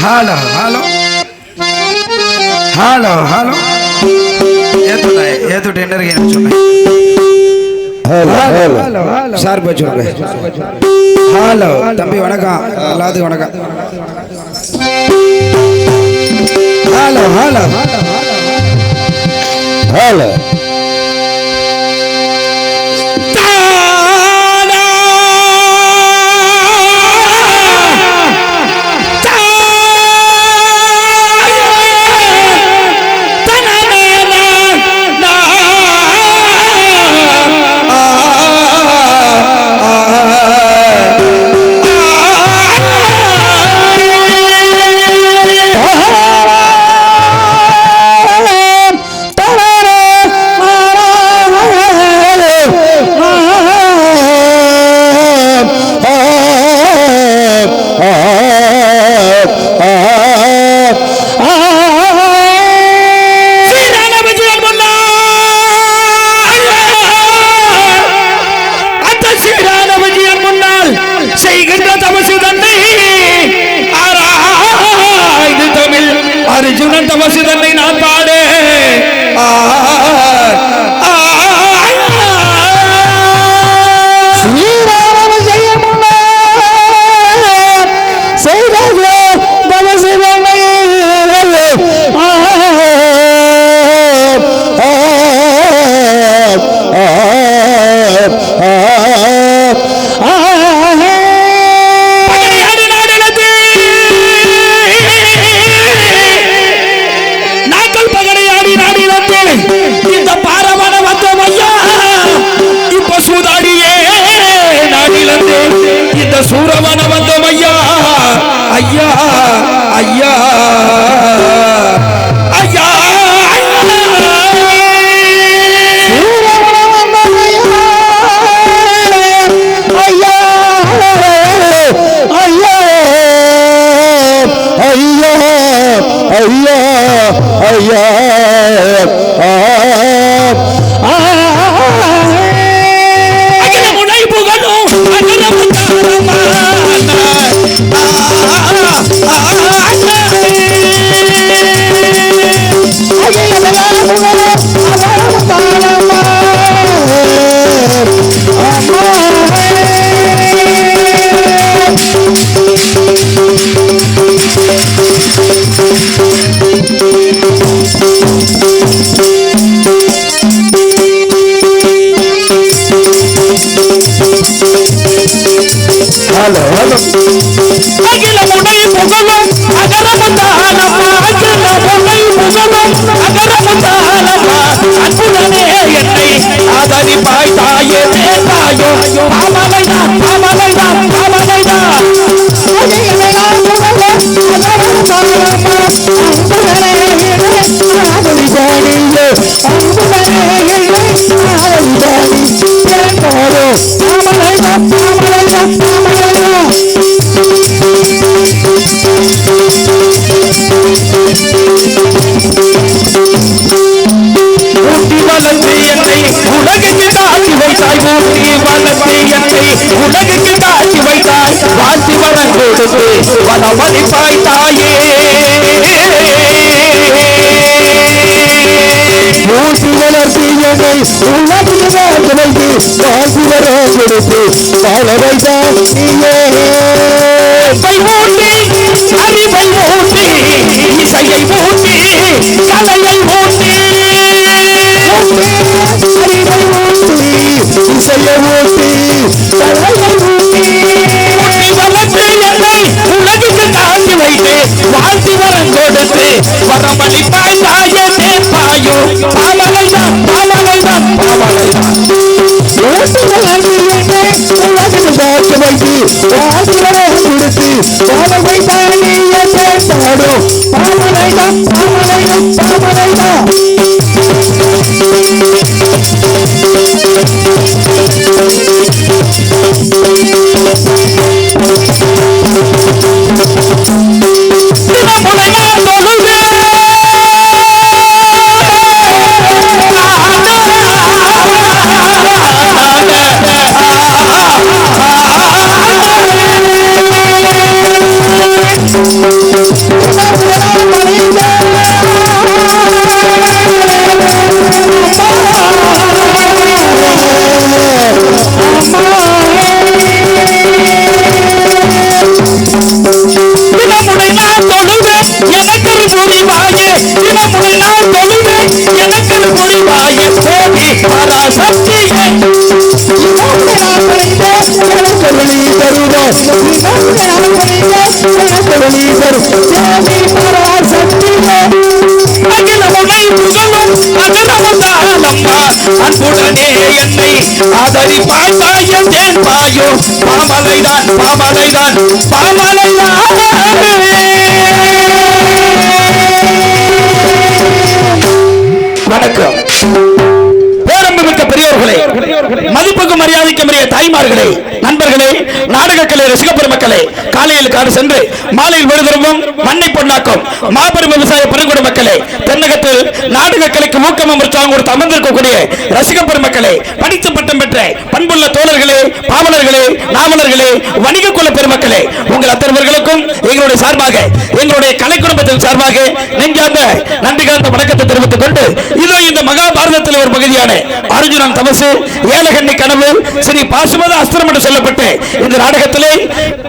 Hello hello hello hello ஏத்துட்டேன் ஏத்துட்டு என்ன இருக்கேன்னு சொன்னேன். ஹலோ ஹலோ சார் போய் சொல்லுங்க. ஹலோ தம்பி வணக்கம். எல்லாத்துக்கும் வணக்கம். Hello hello hello Yeah. என்னை உலகில் வைத்து வாழ்த்து வர கொடுத்து வாழ வைத்தான் நீயே அறிவை ஊட்டி அறிவை ஊட்டி இசையை ஊட்டி கலையை ஊட்டி அறிவை ஊட்டி இசையை ஊட்டி தலையை வளர்த்து என்னை வைத்து வரம் கொடுத்து வரமளிப்பாய் தாயே பாயோ பாமலைதான் பாமலைதான் மூச்சு வளர்த்தி என்னை காதலி பாட்டாயம் தேன் பாயும் பாமலைதான் பாமலைதான் பாமலைதான் வணக்கம். மதிப்புக்கு மரியாதைக்கு மரிய தாய்மார்களே நண்பர்களே நாடக கலை ரசிக பெருமக்களே காலையில் காடு சென்று மாலையில் விழுதிரும்பும் மண்ணை பொண்ணாக்கும் மாபெரும் விவசாய பெருங்குடி மக்களே தென்னகத்தில் நாடக கலைக்கு ஊக்கமும் உற்சாகம் கொடுத்து அமர்ந்திருக்கக்கூடிய ரசிக பெருமக்களே படித்து பட்டம் பெற்ற பண்புள்ள தோழர்களே பாவலர்களே நாவலர்களே வணிக குல பெருமக்களே உங்கள் அத்தனைவர்களுக்கும் எங்களுடைய சார்பாக எங்களுடைய கலை குடும்பத்தின் சார்பாக நெஞ்சார்ந்த நன்றி கலந்த வணக்கத்தை தெரிவித்துக் கொண்டு இதோ இந்த மகாபாரதத்தில் ஒரு பகுதியான அர்ஜுனன் தமசு ஏலகண்ணி கனவு ஸ்ரீ பாசுமத அஸ்திரம் என்று சொல்லப்பட்டு இந்த நாடகத்திலே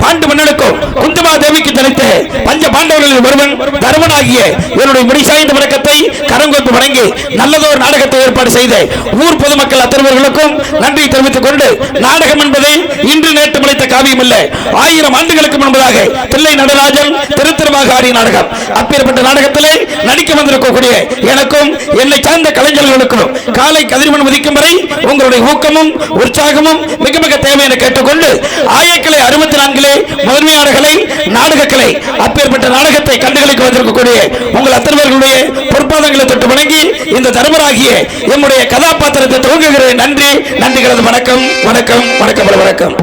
பாண்டு மன்னனுக்கும் குந்தமா தேவிக்கு தனித்த பஞ்ச பாண்டவர்களில் ஒருவன் தருமனாகிய இவருடைய முடிசாய்ந்த வணக்கத்தை கரங்கொத்து வணங்கி நல்லதொரு நாடகத்தை ஏற்பாடு செய்த ஊர் பொதுமக்கள் அத்தனைவர்களுக்கும் நன்றி தெரிவித்துக் கொண்டு நாடகம் என்பது இன்று நேற்று முளைத்த காவியம் இல்லை ஆயிரம் ஆண்டுகளுக்கு முன்பதாக தில்லை நடராஜன் திருத்திரமாக ஆடிய நாடகம். அப்பேற்பட்ட நாடகத்திலே நடிக்க வந்திருக்கக்கூடிய எனக்கும் என்னை சார்ந்த கலைஞர்களுக்கும் காலை கதிர்மன் உதிக்கும் வரை உங்களுடைய ஊக்கமும் உற்சாகமும் மிக மிக தேவை என கேட்டுக்கொண்டு ஆயக்கலை அறுபத்தி நான்கிலே முதன்மையான கலை அப்பேற்பட்ட நாடகத்தை கண்டுகளுக்கு வந்திருக்கக்கூடிய உங்கள் அத்தனைவர்களுடைய பொற்பாதங்களை தொட்டு வணங்கி இந்த தர்மராகிய என்னுடைய கதாபாத்திரத்தை துவங்குகிறேன். நன்றி நன்றிகளது வணக்கம் வணக்கம் வணக்கம் வணக்கம்.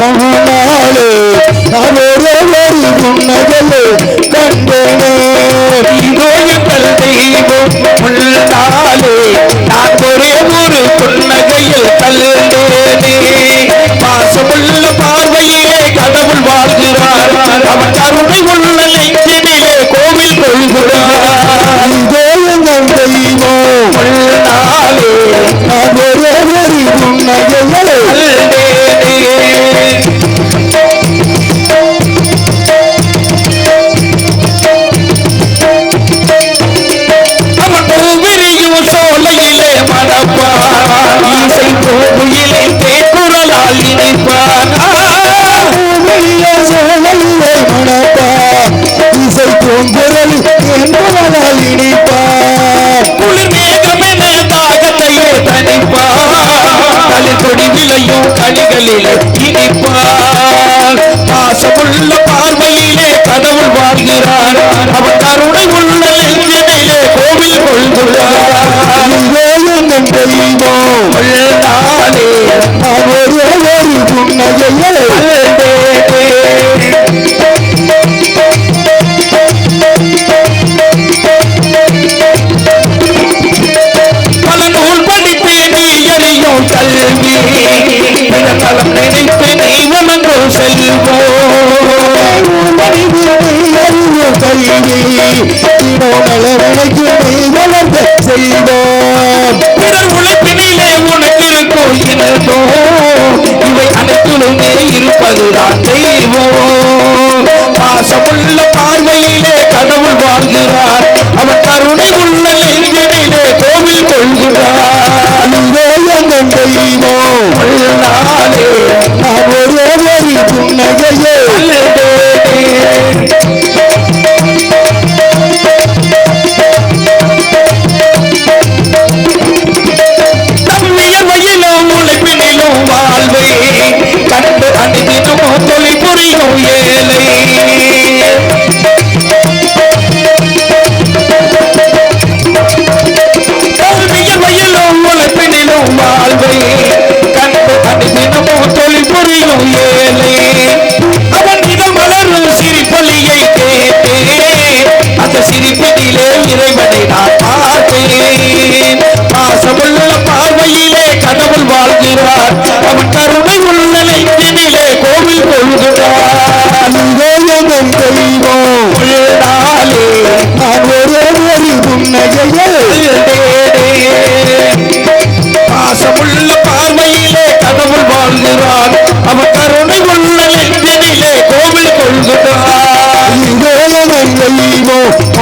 மகனாலே நான் ஒரே ஒரு இதோ எங்கள் தெய்வம்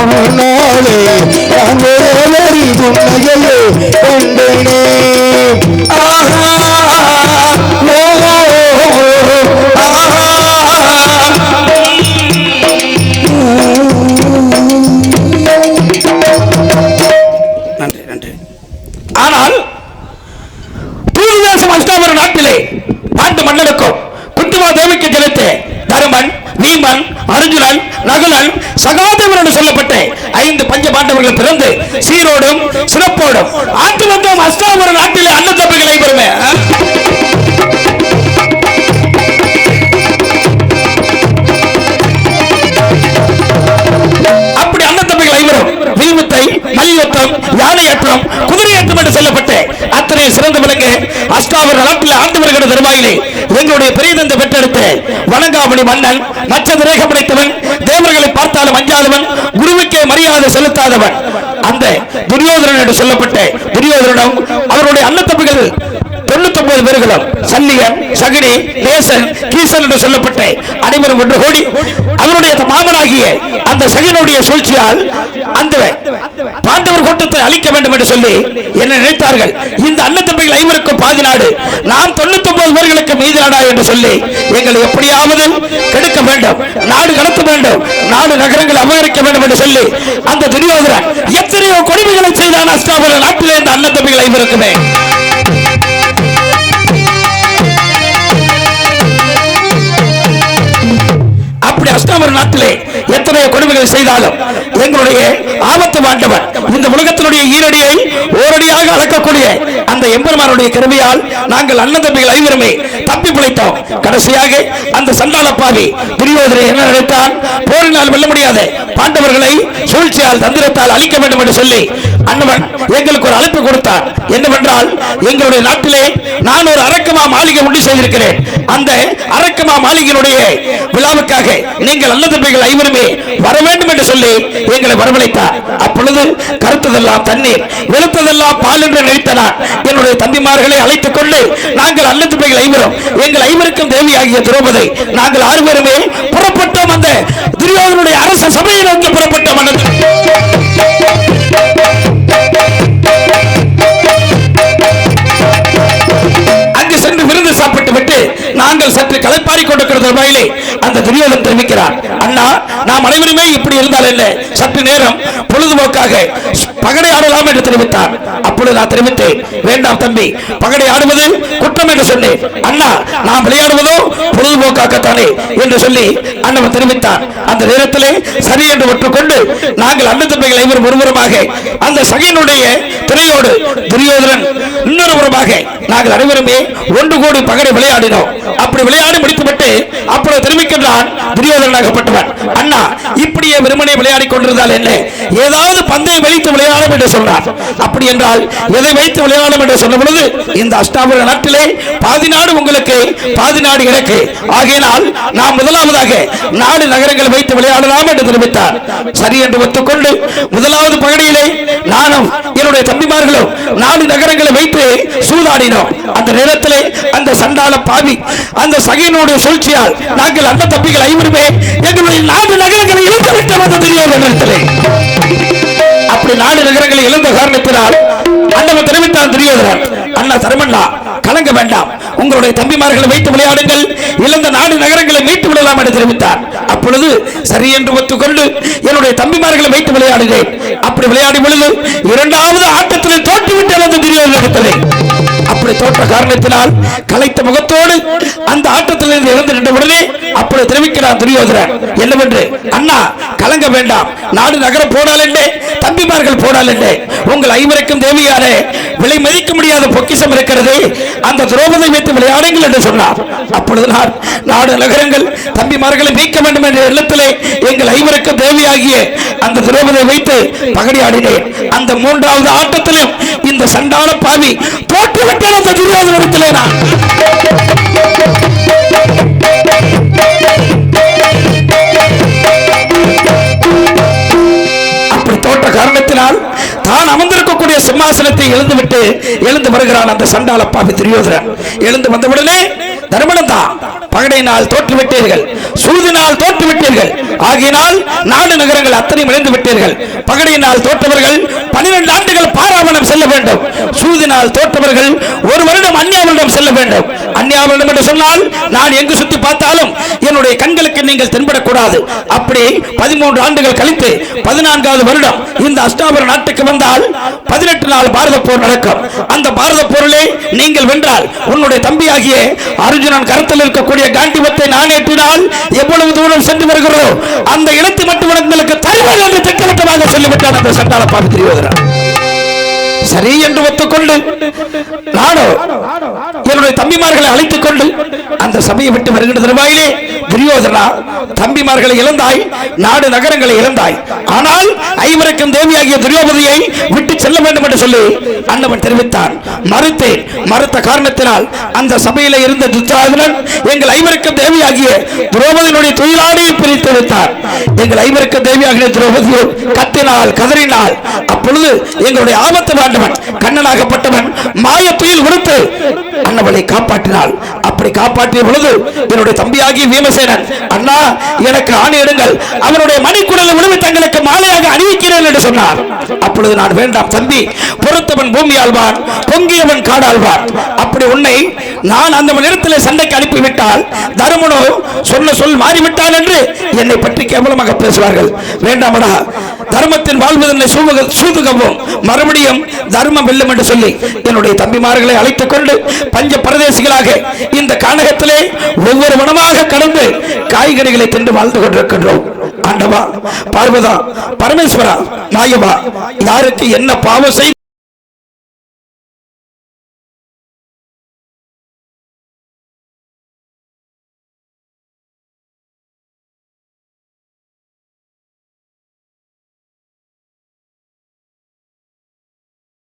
நாளே அங்கே உன்னையே கொண்டேனே ஆஹா சகாதேவன் என்று சொல்லப்பட்ட ஐந்து பஞ்ச பாண்டவர்கள் பிறந்து சீரோடும் சிறப்போடும் ஆண்டு வந்தோம் அஸ்தாபுர நாட்டிலே அண்ணன் தம்பிகளை பெருமை அப்படி அண்ணன் தம்பிகள் ஐவரும் வில்வித்தை மல்யுத்தம் யானையேற்றம் குதிரையேற்றம் என்று சொல்லப்பட்ட அத்தனை சிறந்த விலங்கு அஷ்டாவர் நாட்டில் ஆண்டு வருகிற தருவாயிலே எங்களுடைய பெரியதந்தை பெற்றெடுத்த வணங்காமணி மன்னன் நட்ச திரேகம் படைத்தவன் மரியாதை செலுத்தாதவன். அந்த துரியோதனன் என்று சொல்லப்பட்ட துரியோதனனும் அவருடைய அண்ணன் தம்பிகள் ஒன்பது பேர்களும் சல்லியன் சகிடி நேசன் கீசன் என்று சொல்லப்பட்ட அனைவரும் ஒன்று கோடி அவருடைய மாமனாகிய அந்த சகினுடைய சூழ்ச்சியால் அந்த பாண்டவர் கூட்டத்தை அழிக்க வேண்டும் என்று சொல்லி என்ன நினைத்தார்கள். இந்த அண்ணன் தம்பிகள் ஐவருக்கும் பாதி நாடு நாம் தொண்ணூத்தி ஒன்பது பேர்களுக்கு மீதி நாடா என்று சொல்லி எங்களை எப்படியாவது கெடுக்க வேண்டும் நாடு கடத்த வேண்டும் நாடு நகரங்கள் அபகரிக்க வேண்டும் என்று சொல்லி அந்த துரியோதரன் எத்தனையோ கொடுமைகளை செய்தான் அஸ்தாபுர நாட்டிலே இந்த அண்ணன் தம்பிகள் ஐவருக்குமே. கஷ்டமர் நாட்டிலே எத்தனையோ கொடுமைகள் செய்தாலும் எங்களுடைய ஆபத்து பாண்டவன் இந்த உலகத்தினுடைய ஈரடியை ஓரடியாக அளக்கக்கூடிய அந்த எம்பெருமானுடைய கருவியால் நாங்கள் அண்ணன் தம்பிகள் ஐவருமே தப்பி பிழைத்தோம். கடைசியாக அந்த சண்டாள பாவி துரியோதனை என்ன நினைத்தான் போரினால் வெல்ல முடியாத பாண்டவர்களை சூழ்ச்சியால் தந்திரத்தால் அழிக்க வேண்டும் என்று சொல்லி அண்ணவன் எங்களுக்கு ஒரு அழைப்பு கொடுத்தார். என்னவென்றால் எங்களுடைய நாட்டிலே நான் ஒரு அரக்கமா மாளிகை உண்டு செய்திருக்கிறேன். அந்த அரக்கமா மாளிகையினுடைய விழாவுக்காக நீங்கள் நல்ல தம்பிகள் ஐவருமே வர வேண்டும் என்று சொல்லி எங்களை வரவழைத்தார். அப்பொழுது கருத்ததெல்லாம் தண்ணீர் வெளுத்ததெல்லாம் பால் என்று நினைத்த என்னுடைய தம்பிமார்களை அழைத்துக் கொண்டு நாங்கள் அல்ல தம்பிகள் ஐவரும் எங்கள் ஐவருக்கும் தேவியாகிய திரௌபதி நாங்கள் ஆறு பேருமே புறப்பட்டோம் அந்த துரியோதனுடைய அரச சபையை நோக்கி புறப்பட்டோம் அண்ணன் அங்கு சென்று விருந்து சாப்பிட்டு விட்டு நாங்கள் சற்று மாறிக்கொண்டிருக்கிற கொண்டிருக்கிற அந்த துரியோதன் தெரிவிக்கிறார் அண்ணா நாம் அனைவருமே இப்படி இருந்தால் என்ன? சற்று நேரம் பொழுதுபோக்காக பகடை ஆடலாம் என்று தெரிவித்தார். அப்பொழுது நான் தெரிவித்தேன் வேண்டாம் தம்பி பகடை ஆடுவது குற்றம் என்று சொன்னேன். அண்ணா நாம் விளையாடுவதோ பொழுதுபோக்காகத்தானே? என்று சொல்லி அண்ணன் தெரிவித்தார். அந்த நேரத்திலே சரி என்று ஒற்றுக்கொண்டு நாங்கள் அண்ணன் தம்பிகள் ஐவரும் ஒருவருமாக அந்த சகையினுடைய துணையோடு துரியோதனன் இன்னொரு புறமாக நாங்கள் அனைவருமே ஒன்று கோடி பகடை விளையாடினோம். அப்படி விளையாடி முடித்து முடித்துவிட்டு அப்பொழுது தெரிவிக்கின்றான் துரியோதனாகப்பட்டவன் அண்ணா இப்படியே வெறுமனை விளையாடி கொண்டிருந்தால் என்ன? ஏதாவது பந்தை வைத்து விளையாடும் என்று சொன்னார். அப்படி என்றால் எதை வைத்து விளையாடும் என்று சொன்ன பொழுது இந்த அஷ்டாபுர நாட்டிலே பாதி நாடு உங்களுக்கு பாதி நாடு எனக்கு. ஆகையினால் நாம் முதலாவதாக நாடு நகரங்களை வைத்து விளையாடலாம் என்று தெரிவித்தார். சரி என்று ஒத்துக்கொண்டு முதலாவது பகுதியிலே நானும் என்னுடைய தம்பிமார்களும் நாடு நகரங்களை வைத்து சூதாடினோம். அந்த நேரத்திலே அந்த சண்டாள பாவி அந்த சகையினுடைய சூழ்ச்சியால் நாங்கள் அந்த தப்பிகள் ஐவருமே எங்களுடைய நாடு நகரங்களை இழந்து விட்டோம் அந்த தெரியாத நேரத்திலே அப்படி நாடு நகரங்களை இழந்த காரணத்தினால் அண்ணன் தெரிவித்தான் துரியோதனன். அண்ணா சரமண்ணா கலங்க வேண்டாம். உங்களுடைய தம்பிமார்களை வைத்து விளையாடுங்கள். இழந்த நாடு நகரங்களை மீட்டு விடலாம் என்று தெரிவித்தார் அப்பொழுது சரி என்று ஒத்துக்கொண்டு என்னுடைய தம்பிமார்களை வைத்து விளையாடுகிறேன். அப்படி விளையாடி பொழுது இரண்டாவது ஆட்டத்தில் தோற்றுவிட்டு அந்த துரியோதனத்திலே அப்படி தோற்ற காரணத்தினால் கலைத்த முகத்தோடு அந்த ஆட்டத்தில் இருந்து இறந்து நின்ற உடனே அப்படி தெரிவிக்கிறார் துரியோதரன் என்னவென்று? அண்ணா கலங்க வேண்டாம். நாடு நகரம் போடால் என்றே தம்பிமார்கள் போடால் என்றே உங்கள் ஐவருக்கும் தேவையான விலை மதிக்க முடியாத பொக்கிசம் இருக்கிறது. அந்த துரோபதை வைத்து விளையாடுங்கள் என்று சொன்னார். அப்பொழுது நான் நாடு நகரங்கள் தம்பிமார்களை மீட்க வேண்டும் என்ற எண்ணத்திலே எங்கள் ஐவருக்கும் தேவையாகிய அந்த துரோபதை வைத்து பகடியாடினேன். அந்த மூன்றாவது ஆட்டத்திலும் இந்த சண்டான பாவி தோற்றுவிட்டேன் அந்த துரியோதனத்திலே நான் அப்படி தோட்ட காரணத்தினால் தான் அமர்ந்திருக்கக்கூடிய சிம்மாசனத்தை எழுந்துவிட்டு எழுந்து வருகிறான் அந்த சண்டாளப்பாவி பாவி எழுந்து வந்தவுடனே தர்மனம் தான். பகடையினால் தோற்று விட்டீர்கள் சூதினால் தோற்று விட்டீர்கள் ஆகினால் நாடு நகரங்கள் அத்தனை இழந்து விட்டீர்கள். பகடையினால் தோற்றவர்கள் பனிரெண்டு ஆண்டுகள் பாராவணம் செல்ல வேண்டும். சூதினால் தோற்றவர்கள் ஒரு வருடம் அந்நியவரிடம் செல்ல வேண்டும். கன்னியாகுமரி என்று சொன்னால் நான் எங்கு சுத்தி பார்த்தாலும் என்னுடைய கண்களுக்கு நீங்கள் தென்படக்கூடாது. அப்படி பதிமூன்று ஆண்டுகள் கழித்து பதினான்காவது வருடம் இந்த அஷ்டாபுர நாட்டுக்கு வந்தால் பதினெட்டு நாள் பாரத போர் நடக்கும். அந்த பாரத போரிலே நீங்கள் வென்றால் உன்னுடைய தம்பியாகிய அர்ஜுனன் கருத்தில் இருக்கக்கூடிய காண்டிபத்தை நான் ஏற்றினால் எவ்வளவு தூரம் சென்று வருகிறதோ அந்த இடத்தை மட்டும் உங்களுக்கு தருவேன் என்று திட்டவட்டமாக சொல்லிவிட்டான் அந்த சண்டாள பாபு திரியோதரன் சரி என்று ஒத்துக்கொண்டு நானோ என்னுடைய தம்பிமார்களை அழைத்துக் கொண்டு அந்த சபையை விட்டு வருகின்ற தருவாயிலே துரியோதனா தம்பிமார்களை இழந்தாய் நாடு நகரங்களை இழந்தாய். ஆனால் ஐவருக்கும் தேவியாகிய துரியோபதியை விட்டு செல்ல வேண்டும் என்று சொல்லி அண்ணவன் தெரிவித்தான். மறுத்தேன். மறுத்த காரணத்தினால் அந்த சபையில இருந்த துச்சாதனன் எங்கள் ஐவருக்கும் தேவியாகிய துரோபதியினுடைய தொழிலாளியை பிரித்து வைத்தார். எங்கள் ஐவருக்கும் தேவியாகிய துரோபதியோ கத்தினால் கதறினால் அப்பொழுது எங்களுடைய ஆபத்து வாண்டவன் கண்ணனாகப்பட்டவன் மாய புயல் கொடுத்து அண்ணவளை காப்பாற்றினாள். அப்படி காப்பாற்றிய பொழுது என்னுடைய தம்பியாகிய வீமசேனன் அண்ணா எனக்கு ஆணையிடுங்கள் அவருடைய மணிக்குடலை விழுவி தங்களுக்கு மாலையாக அணிவிக்கிறேன் என்று சொன்னார். அப்பொழுது நான் வேண்டாம் தம்பி பொறுத்தவன் பூமி ஆழ்வான் பொங்கியவன் காடாழ்வான். அப்படி உன்னை நான் அந்த நேரத்தில் சண்டைக்கு அனுப்பிவிட்டால் தருமனோ சொன்ன சொல் மாறிவிட்டான் என்று என்னை பற்றி கேவலமாக பேசுவார்கள். வேண்டாமடா தர்மத்தின் வாழ்வதனை சூதுகவும் மறுபடியும் தர்மம் வெல்லும் என்று சொல்லி என்னுடைய தம்பிமார்களை அழைத்துக் கொண்டு பஞ்ச பரதேசிகளாக இந்த கானகத்திலே ஒவ்வொரு மனமாக கடந்து காய்கறிகளை தின்று வாழ்ந்து கொண்டிருக்கின்றோம். ஆண்டவா பார்வதா பரமேஸ்வரா நாயபா யாருக்கு என்ன பாவம் செய்து